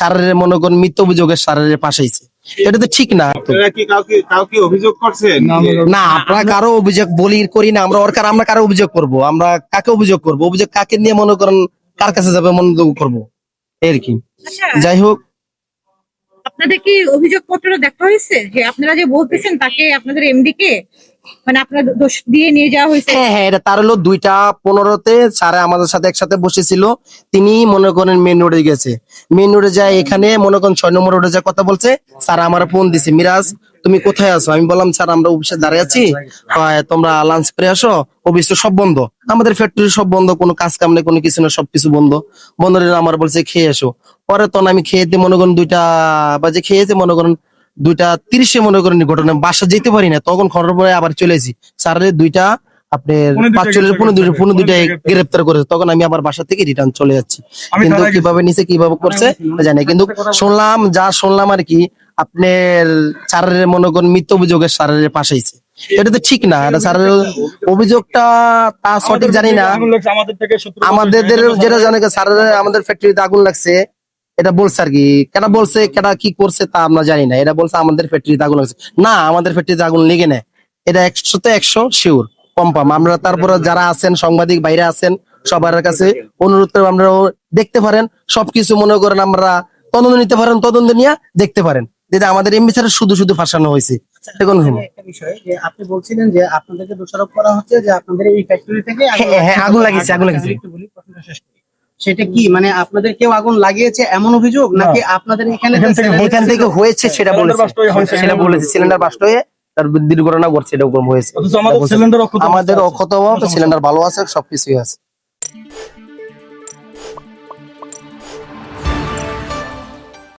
স্যারের মনে করেন মিথ্যা অভিযোগের স্যারের পাশাইছে এটা তো ঠিক না। আপনারা না আমরা কারও অভিযোগ বলি করি না আমরা ওর আমরা কারও অভিযোগ করব আমরা কাকে অভিযোগ করব অভিযোগ কাকে নিয়ে মনে করেন কার কাছে যাবে মনে করব এর কি। আচ্ছা। যাই হোক। আপনাদের কি অভিযোগ পত্র দেখা হয়েছে? যে আপনারা যে বলতেছেন তাকে আপনাদের এমডি কে মানে আপনার দোষ দিয়ে নিয়ে যাওয়া হয়েছে? হ্যাঁ হ্যাঁ এটা তার হলো দুইটা, পনেরোতে আমাদের সাথে একসাথে বসেছিল। তিনি মনে করেন মেন রোডে গেছে। মেন রোডে যায় এখানে, মনে করেন ছয় নম্বর রোডে যা কথা বলছে। আমার ফোন দিছে, মিরাজ, তুমি কোথায় আছো? আমি বললাম, স্যার, আমরা অফিসে দাঁড়িয়ে আছি। তোমরা লাঞ্চ করে আসো অফিস তো সব বন্ধ। আমাদের ফ্যাক্টরি সব বন্ধ, কোনো কাজ কাম নেই, কোনো কিছু না সবকিছু বন্ধ। বন্ধ আমার বলছে, খেয়ে এসো। পরে তখন আমি খেয়ে খেয়েতে মনে করেন দুইটা বাজে খেয়েছে মনে করেন দুইটা তিরিশে মনে করেন ঘটনা বাসা যেতে পারি না তখন খবর পরে আবার চলে এসেছি স্যারের দুইটা আপনার পাঁচচল্লিশ পনেরো দুইটা পনেরো দুইটা গ্রেপ্তার করেছে। তখন আমি আবার বাসা থেকে রিটার্ন চলে যাচ্ছি। কিন্তু কীভাবে নিচে কীভাবে করছে জানি কিন্তু শুনলাম যা শুনলাম আর কি আপনার স্যারের মনে করেন মিথ্যা অভিযোগের স্যারের পাশাইছে এটা তো ঠিক না এটা স্যারের অভিযোগটা তা সঠিক জানি না। আমাদের আমাদের যেটা জানে স্যারের আমাদের ফ্যাক্টরিতে আগুন লাগছে এটা বলছে আর কি কেন বলছে কেন কি করছে তা আমরা জানি না। এটা বলছে আমাদের ফ্যাক্টরিতে আগুন লাগছে। না আমাদের ফ্যাক্টরিতে আগুন লেগে নেয় এটা একশোতে একশো শিওর কনফার্ম আমরা তারপরে যারা আছেন সাংবাদিক বাইরে আছেন সবার কাছে অনুরোধ করে আমরা দেখতে পারেন। সবকিছু মনে করেন আমরা তদন্ত নিতে পারেন তদন্ত নিয়ে দেখতে পারেন। যেটা আমাদের এমবি স্যারের শুধু শুধু ফাঁসানো হয়েছে। একটা বিষয় যে আপনি বলছিলেন যে আপনাদেরকে দোষারোপ করা হচ্ছে যে আপনাদের এই ফ্যাক্টরি থেকে হ্যাঁ, হ্যাঁ, আগুন লাগিয়েছে, আগুন লাগিয়েছে। একটু বলি, প্রশ্নটা শেষ করি। সেটা কি? মানে আপনাদের কেউ আগুন লাগিয়েছে এমন অভিযোগ? নাকি আপনাদের এখানে এখান থেকে- হয়েছে সেটা বলেছে। বাস্ট হয়েছে। সেটা বলেছে। সিলিন্ডার বাস্ট হয়ে তার দুর্ঘটনা ঘটছে এটা হয়েছে। আমাদের অক্ষত আমাদের অক্ষত সিলিন্ডার ভালো আছে সবকিছুই আছে।